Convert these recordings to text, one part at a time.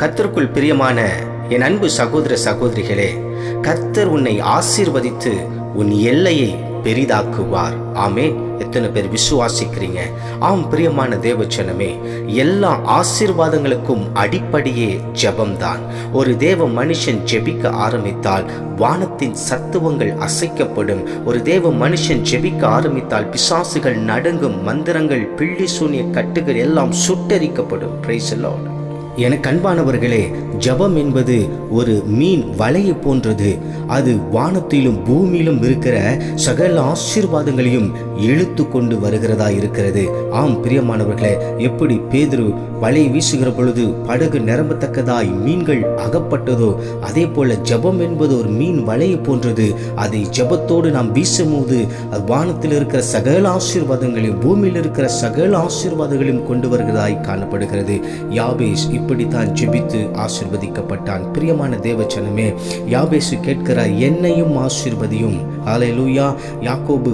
கர்த்தருக்குள் பிரியமான என் அன்பு சகோதர சகோதரிகளே கத்தர் உன்னை ஆசீர்வதித்து உன் எல்லையை பெரிதாக்குவார். ஆமே எத்தனை பேர் விசுவாசிக்கிறீங்க? ஆம் பிரியமான தேவச்சனமே எல்லா ஆசீர்வாதங்களுக்கும் அடிப்படையே ஜபம்தான். ஒரு தேவ மனுஷன் ஜெபிக்க ஆரம்பித்தால் வானத்தின் சத்துவங்கள் அசைக்கப்படும். ஒரு தேவ மனுஷன் ஜெபிக்க ஆரம்பித்தால் பிசாசுகள் நடுங்கும் மந்திரங்கள் பிள்ளி சூனிய கட்டுகள் எல்லாம் சுட்டரிக்கப்படும். பிரைஸ் எனக்கு அன்பானவர்களே ஜபம் என்பது ஒரு மீன் வலையை போன்றது. அது வானத்திலும் பூமியிலும் இருக்கிற சகல ஆசீர்வாதங்களையும் இழுத்து கொண்டு வருகிறதா இருக்கிறது. ஆம் பிரியமானவர்களே எப்படி பேதுரு வலை வீசுகிற பொழுது படகு நிரம்பத்தக்கதாய் மீன்கள் அகப்பட்டதோ அதே போல ஜபம் என்பது ஒரு மீன் வலையை போன்றது. அதை ஜபத்தோடு நாம் வீசும்போது அது வானத்தில் இருக்கிற சகல ஆசீர்வாதங்களையும் பூமியில் இருக்கிற சகல ஆசீர்வாதங்களையும் கொண்டு வருகிறதாய் காணப்படுகிறது. யாபேஷ் இப்படித்தான் ஜெபித்து ஆசிர்வதிக்கப்பட்டான். பிரியமான தேவச்சனமே யாபேசு கேட்கிறார் என்னையும் ஆசிர்வதியும். ஆலை லூயா யாக்கோபு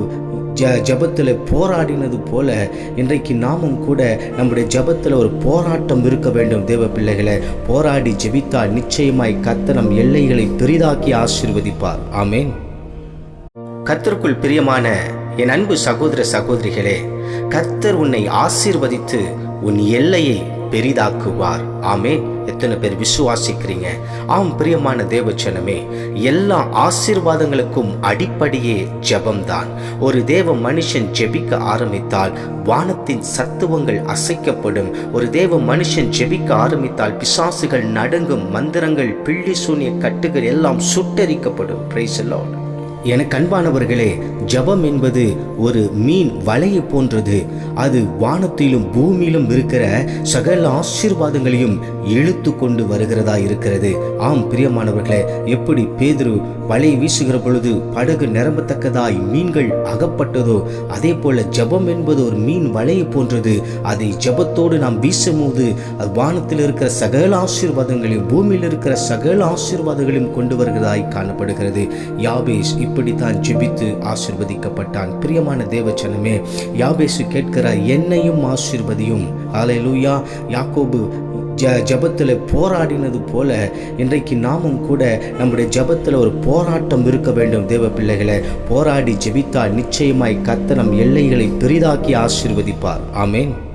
ஜ ஜபத்தில் போராடினது போல இன்றைக்கு நாமும் கூட நம்முடைய ஜபத்தில் ஒரு போராட்டம் இருக்க வேண்டும் தேவ பிள்ளைகளை. போராடி ஜெபித்தால் நிச்சயமாய் கத்தனம் எல்லைகளை பெரிதாக்கி ஆசிர்வதிப்பார். ஆமேன். கர்த்தருக்குள் பிரியமான என் அன்பு சகோதர சகோதரிகளே கத்தர் உன்னை ஆசீர்வதித்து உன் எல்லையை பெரிதாக்குவார். ஆமே எத்தனை பேர் விசுவாசிக்கிறீங்க? ஆம் பிரியமான தேவச்சனமே எல்லா ஆசீர்வாதங்களுக்கும் அடிப்படையே ஜபம்தான். ஒரு தேவ மனுஷன் ஜெபிக்க ஆரம்பித்தால் வானத்தின் சத்துவங்கள் அசைக்கப்படும். ஒரு தேவ மனுஷன் ஜெபிக்க ஆரம்பித்தால் பிசாசுகள் நடுங்கும் மந்திரங்கள் பிள்ளி சூனிய கட்டுகள் எல்லாம் சுட்டரிக்கப்படும். பிரைஸ் லார்ட் எனக்கு அன்பானவர்களே ஜபம் என்பது ஒரு மீன் வலையை போன்றது. அது வானத்திலும் பூமியிலும் இருக்கிற சகல ஆசீர்வாதங்களையும் இழுத்து கொண்டு வருகிறதா இருக்கிறது. ஆம் பிரியமானவர்களே எப்படி பேதுரு வலை வீசுகிற பொழுது படகு நிரம்பத்தக்கதாய் மீன்கள் அகப்பட்டதோ அதே போல ஜபம் என்பது ஒரு மீன் வலையை போன்றது. அதை ஜபத்தோடு நாம் வீசும்போது அது வானத்தில் இருக்கிற சகல ஆசீர்வாதங்களையும் பூமியில் இருக்கிற சகல ஆசீர்வாதங்களையும் கொண்டு வருகிறதாய் காணப்படுகிறது. யாபேஷ் இப்படித்தான் ஜெபித்து ஆசீர்வதிக்கப்பட்டான். பிரியமான தேவச்சனமே யாபேசு கேட்கிறார் என்னையும் ஆசீர்வதையும். ஆலை லூயா யாக்கோபு ஜ ஜபத்தில் போராடினது போல இன்றைக்கு நாமும் கூட நம்முடைய ஜபத்தில் ஒரு போராட்டம் இருக்க வேண்டும். தேவ பிள்ளைகளை போராடி ஜெபித்தால் நிச்சயமாய் கத்தனம் நம் எல்லைகளை பெரிதாக்கி ஆசீர்வதிப்பார். ஆமேன்.